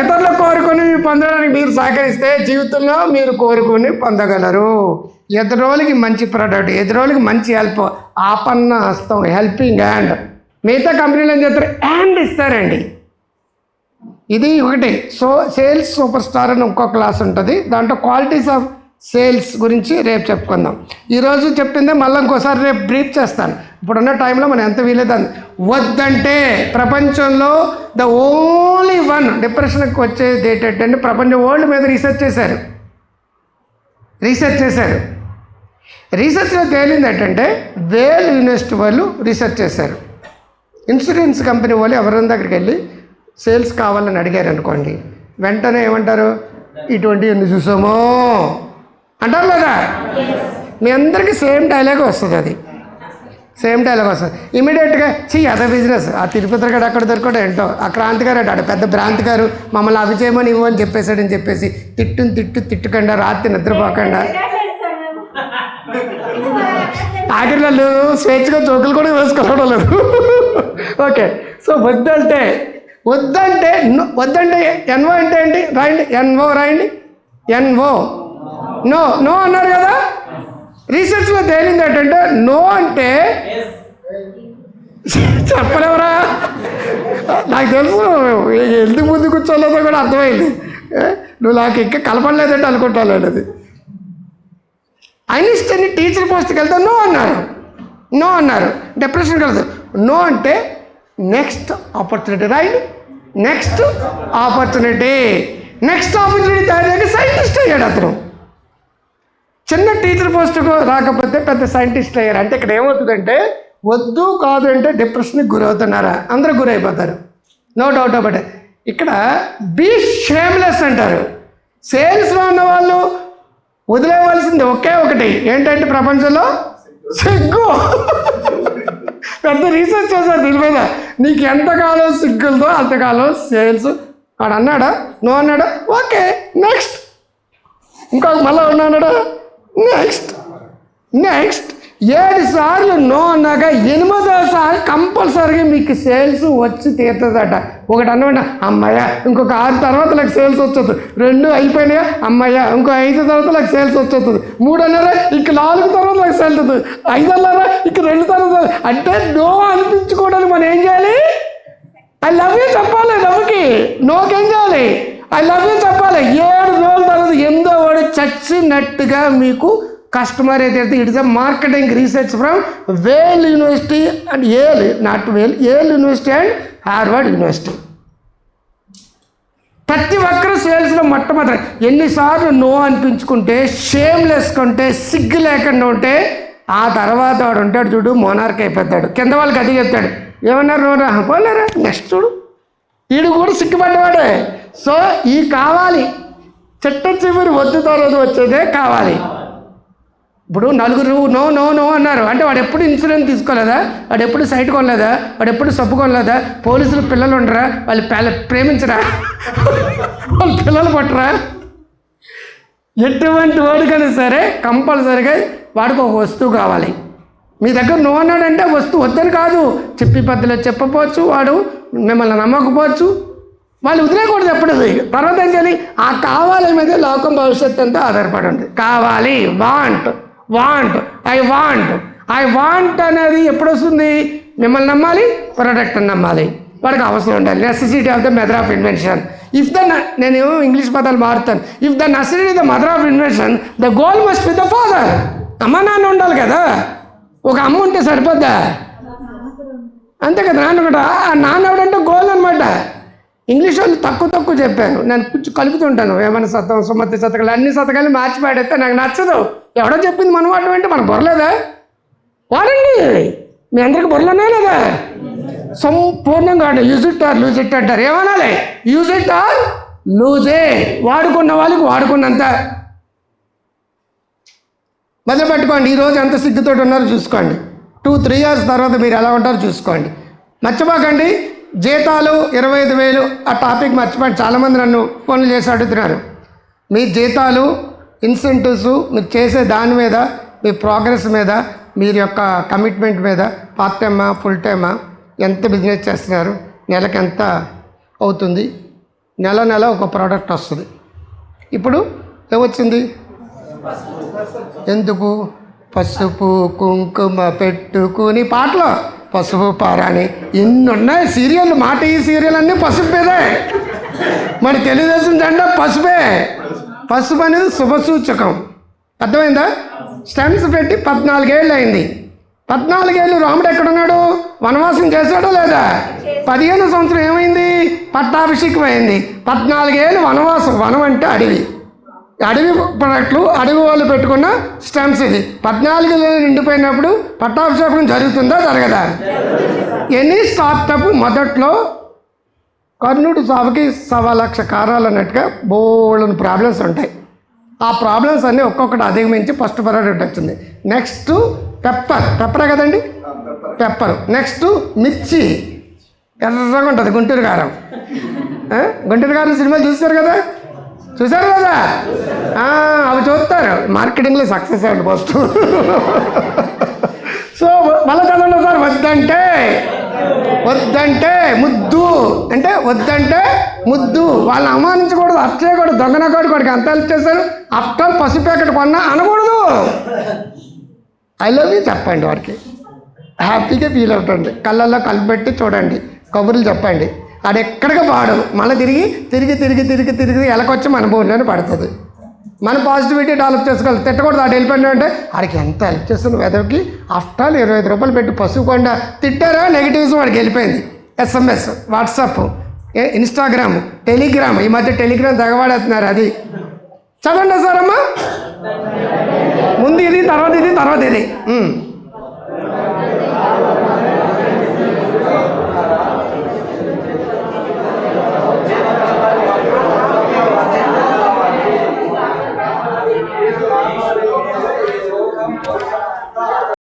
ఇతరులు కోరుకొని పొందడానికి మీరు సహకరిస్తే జీవితంలో మీరు కోరుకొని పొందగలరు. ఎదురోళ్ళకి మంచి ప్రోడక్ట్ ఎదురోళ్ళకి మంచి హెల్ప్ ఆపన్న హస్తం హెల్పింగ్ హ్యాండ్ మిగతా కంపెనీలు ఏం చేస్తారు? హ్యాండ్ ఇస్తారండి. ఇది ఒకటి. సో సేల్స్ సూపర్ స్టార్ అని ఇంకో క్లాస్ ఉంటుంది. దాంట్లో క్వాలిటీస్ ఆఫ్ సేల్స్ గురించి రేపు చెప్పుకుందాం. ఈరోజు చెప్పిందే మళ్ళీ ఇంకోసారి రేపు బ్రీఫ్ చేస్తాను. ఇప్పుడున్న టైంలో మనం ఎంత వీలేదని వద్దంటే ప్రపంచంలో ద ఓన్లీ వన్ డిప్రెషన్కి వచ్చేది ఏంటంటే ప్రపంచం వరల్డ్ మీద రీసెర్చ్ చేశారు. రీసెర్చ్ చేశారు. రీసెర్చ్లో తేలింది ఏంటంటే వేల్ యూనివర్సిటీ వాళ్ళు రీసెర్చ్ చేశారు. ఇన్సూరెన్స్ కంపెనీ వాళ్ళు ఎవరైనా దగ్గరికి వెళ్ళి సేల్స్ కావాలని అడిగారు అనుకోండి వెంటనే ఏమంటారు? ఇటువంటి ఎన్ని చూసామో? అంటారు లేదా మీ అందరికీ సేమ్ డైలాగ్ వస్తుంది అది. సేమ్ డైలాగ్ వస్తుంది. ఇమీడియట్గా చీ అదే బిజినెస్ ఆ తిరుపతి గడు అక్కడ దొరకడం ఏంటో? ఆ క్రాంతి గారు అంటాడు. పెద్ద భ్రాంతి గారు మమ్మల్ని అవి చేయమని ఇవ్వని చెప్పేశాడని చెప్పేసి తిట్టుని తిట్టు తిట్టకుండా రాత్రి నిద్రపోకుండా. ఆఖరిలో స్వేచ్ఛగా జోకులు కూడా వేసుకోవడం లేదు. ఓకే. సో వద్దంటే వద్దంటే వద్దంటే ఎన్ఓ అంటే ఏంటి? రాయండి. ఎన్ఓ రాయండి. ఎన్ఓ నో నో అన్నారు కదా? రీసెర్చ్లో తేలింది ఏంటంటే నో అంటే చెప్పలేవరా? నాకు తెలుసు ఎందుకు ముందు కూర్చోలేదో కూడా అర్థమైంది. ఏ? నువ్వు నాకు ఇంకా కలపడలేదంటే అనుకుంటాను అది. ఐన్స్టైన్ టీచర్ పోస్ట్కి వెళ్తా నో అన్నారు. నో అన్నారు. డిప్రెషన్కి వెళ్తారు నో అంటే next opportunity right next opportunity next opportunity తయారు సైంటిస్ట్ అయ్యాడు అతను. చిన్న టీచర్ పోస్టుకు రాకపోతే పెద్ద సైంటిస్ట్ అయ్యారు. అంటే ఇక్కడ ఏమవుతుందంటే వద్దు కాదు అంటే డిప్రెషన్కి గురవుతున్నారా? అందరూ గురైపోతారు. నో డౌట్ అబౌట్ ఇక్కడ బీ షేమ్లెస్ అంటారు. సేల్స్లో ఉన్న వాళ్ళు వదిలేవలసింది ఒకే ఒకటి. ఏంటంటే ప్రపంచంలో? సిగ్గు. పెద్ద రీసెర్చ్ చేశారు దీని మీద. నీకు ఎంతకాలం సిగ్గులతో అంతకాలం సేల్స్ వాడు అన్నాడా? నువ్వు అన్నాడా? ఓకే నెక్స్ట్ ఇంకొక మళ్ళీ ఉన్నాడా నెక్స్ట్ నెక్స్ట్ ఏడు సార్లు నో అన్నాక ఎనిమిదో సార్లు కంపల్సరీగా మీకు సేల్స్ వచ్చి తీరుతుందట. ఒకటి అనమాట అమ్మాయ ఇంకొక ఆరు తర్వాత నాకు సేల్స్ వచ్చేది రెండు అయిపోయినాయా? అమ్మాయ ఇంకో ఐదు తర్వాత నాకు సేల్స్ వచ్చేస్తుంది మూడు అన్నారా? ఇంక నాలుగు తర్వాత నాకు సేల్స్ అవుతుంది ఐదు అన్నారా? ఇంక రెండు తర్వాత. అంటే నో అనిపించుకోవడానికి మనం ఏం చేయాలి? ఐ లవ్ యూ చెప్పాలి లవ్కి నోకేం చేయాలి? ఐ లవ్ యూ చెప్పాలి. ఏడు నో చచ్చినట్టుగా మీకు కస్టమర్ ఏదైతే it is a marketing research from Yale University and Yale not Yale Yale University and Harvard University ప్రతి ఒక్కరు సేల్స్లో మొట్టమొదటి ఎన్నిసార్లు నో అనిపించుకుంటే షేమ్లెస్ కంటే సిగ్గు లేకుండా ఉంటే ఆ తర్వాత వాడు ఉంటాడు చూడు మోనార్క్ అయిపోతాడు. కింద వాళ్ళకి అది చెప్తాడు. ఏమన్నారు నో రా పోలేరా? నెక్స్ట్ చూడు. వీడు కూడా సిగ్గుపడ్డవాడే. సో ఈ కావాలి. చెట్ట చివరి వద్దు తర్వాత వచ్చేదే కావాలి. ఇప్పుడు నలుగురు నో నో నో అన్నారు. అంటే వాడు ఎప్పుడు ఇన్సూరెన్స్ తీసుకోలేదా? వాడు ఎప్పుడు సైట్ కొనలేదా? వాడు ఎప్పుడు సబ్బు కొనలేదా? పోలీసులు పిల్లలు ఉండరా? వాళ్ళు పిల్ల ప్రేమించరా? వాళ్ళు పిల్లలు పట్టరా? ఎటువంటి వాడికైనా సరే కంపల్సరీగా వాడికి ఒక వస్తువు కావాలి. మీ దగ్గర నో అన్నాడంటే వస్తువు వద్దని కాదు. చెప్పి పద్ధతిలో చెప్పపోవచ్చు. వాడు మిమ్మల్ని నమ్మకపోవచ్చు. వాళ్ళు వదిలేకూడదు ఎప్పుడు. తర్వాత ఏం చేయాలి? ఆ కావాలి మీద లోకం భవిష్యత్తు అంతా ఆధారపడి ఉంది కావాలి want want I want I want అనేది ఎప్పుడు వస్తుంది? మిమ్మల్ని నమ్మాలి ప్రొడక్ట్ నమ్మాలి. వాడికి అవసరం ఉండాలి. Necessity of the mother of invention if the నేను ఇంగ్లీష్ పదాలు మారుతాను. If the necessity the mother of invention the goal must with the father అమ్మ నాన్న ఉండాలి కదా. ఒక అమ్మ ఉంటే సరిపోద్దా? అంతే కదా నాన్న కూడా ఆ నాన్న ఎవడంటే గోల్ అనమాట ఇంగ్లీష్ వాళ్ళు తక్కువ తక్కువ చెప్పారు. నేను కొంచెం కలుపుతుంటాను ఏమైనా శతం సుమతి శతకాలు అన్ని శతకాలు మార్చి పాడేస్తే నాకు నచ్చదు. ఎవడో చెప్పింది మనం వాడడం అంటే మనకు బొరలేదా వాడండి. మీ అందరికి బొరలోనే లేదా? సంపూర్ణంగా use it or lose it అంటారు. ఏమనాలి? యూజ్ ఇట్ ఆర్ లూజే వాడుకున్న వాళ్ళకి వాడుకున్నంత. మొదలు పెట్టుకోండి. ఈరోజు ఎంత సిగ్గుతోటి ఉన్నారో చూసుకోండి. టూ త్రీ ఇయర్స్ తర్వాత మీరు ఎలా ఉంటారో చూసుకోండి. మర్చిపోకండి. జీతాలు ఇరవై ఐదు వేలు ఆ టాపిక్ మర్చిపోయి చాలామంది నన్ను ఫోన్లు చేసి అడుగుతున్నారు. మీ జీతాలు ఇన్సెంటివ్స్ మీరు చేసే దాని మీద మీ ప్రోగ్రెస్ మీద మీరు యొక్క కమిట్మెంట్ మీద పార్ట్ టైమా ఫుల్ టైమా ఎంత బిజినెస్ చేస్తున్నారు నెలకు ఎంత అవుతుంది నెల నెల ఒక ప్రోడక్ట్ వస్తుంది. ఇప్పుడు ఏమొచ్చింది? ఎందుకు? పసుపు కుంకుమ పెట్టుకుని పాటలో. పసుపు పారాని ఇన్ని ఉన్నాయి సీరియల్ మాట ఈ సీరియల్ అన్నీ పసుపు మీదే మరి తెలుగుదేశం జెండా పసుపే. పసుపు అనేది శుభసూచకం. అర్థమైందా? స్టెమ్స్ పెట్టి పద్నాలుగేళ్ళు అయింది. పద్నాలుగేళ్ళు రాముడు ఎక్కడున్నాడు? వనవాసం చేశాడో లేదా? పదిహేను సంవత్సరం ఏమైంది? పట్టాభిషేకం అయింది. పద్నాలుగేళ్ళు వనవాసం వనం అంటే అడవి. అడవి ప్రొడక్ట్లు అడవి వాళ్ళు పెట్టుకున్న స్టెమ్స్ ఇది. పద్నాలుగు నెలలు నిండిపోయినప్పుడు పట్టాభిషేకం జరుగుతుందా? జరగదా? ఎనీ స్టార్టప్ మొదట్లో కర్ణుడు సభకి సవా లక్ష కారాలు అన్నట్టుగా బోళ్ళని ప్రాబ్లమ్స్ ఉంటాయి. ఆ ప్రాబ్లమ్స్ అన్నీ ఒక్కొక్కటి అధిగమించి ఫస్ట్ ప్రైయారిటీ వచ్చింది నెక్స్ట్ పెప్పర్. పెప్పరే కదండి? పెప్పర్. నెక్స్ట్ మిర్చి. ఎర్రగా ఉంటుంది. గుంటూరు కారం ఆ? గుంటూరు కారం సినిమాలు చూస్తారు కదా? చూసారు అవి చూస్తారు. మార్కెటింగ్లో సక్సెస్ అండి ఫస్ట్ సో మళ్ళీ చదవండి సార్ వద్దంటే వద్దంటే ముద్దు. అంటే వద్దంటే ముద్దు. వాళ్ళని అవమానించకూడదు అప్ చేయకూడదు దొంగనకాడు కొడుకు అంత హెల్ప్ చేశారు. ఆఫ్టర్ పసుపు ప్యాకెట్ కొన్నా అనకూడదు. ఐ లవ్ యూ చెప్పండి వాడికి. హ్యాపీగా ఫీల్ అవుతుంది. కళ్ళల్లో కలిపెట్టి చూడండి. కబుర్లు చెప్పండి. అది ఎక్కడికి పాడదు మళ్ళీ తిరిగి తిరిగి తిరిగి తిరిగి తిరిగి ఎలకొచ్చి మన భూమిలోనే పడుతుంది. మన పాజిటివిటీ డెవలప్ చేసుకోవాలి. తిట్టకూడదు. అటు వెళ్ళిపోయింది అంటే ఆడికి ఎంత హెల్ప్ చేస్తుంది వెదవికి? ఆఫ్టర్ ఆల్ ఇరవై ఐదు రూపాయలు పెట్టి పసుపు కొండ తిట్టారా? నెగిటివ్స్ వాడికి వెళ్ళిపోయింది. ఎస్ఎంఎస్ వాట్సాప్ ఏ ఇన్స్టాగ్రామ్ టెలిగ్రామ్ ఈ మధ్య టెలిగ్రామ్ తెగవాడేస్తున్నారు అది. చదవండి సార్ అమ్మా. ముందు ఇది తర్వాత ఇది తర్వాత ఇది.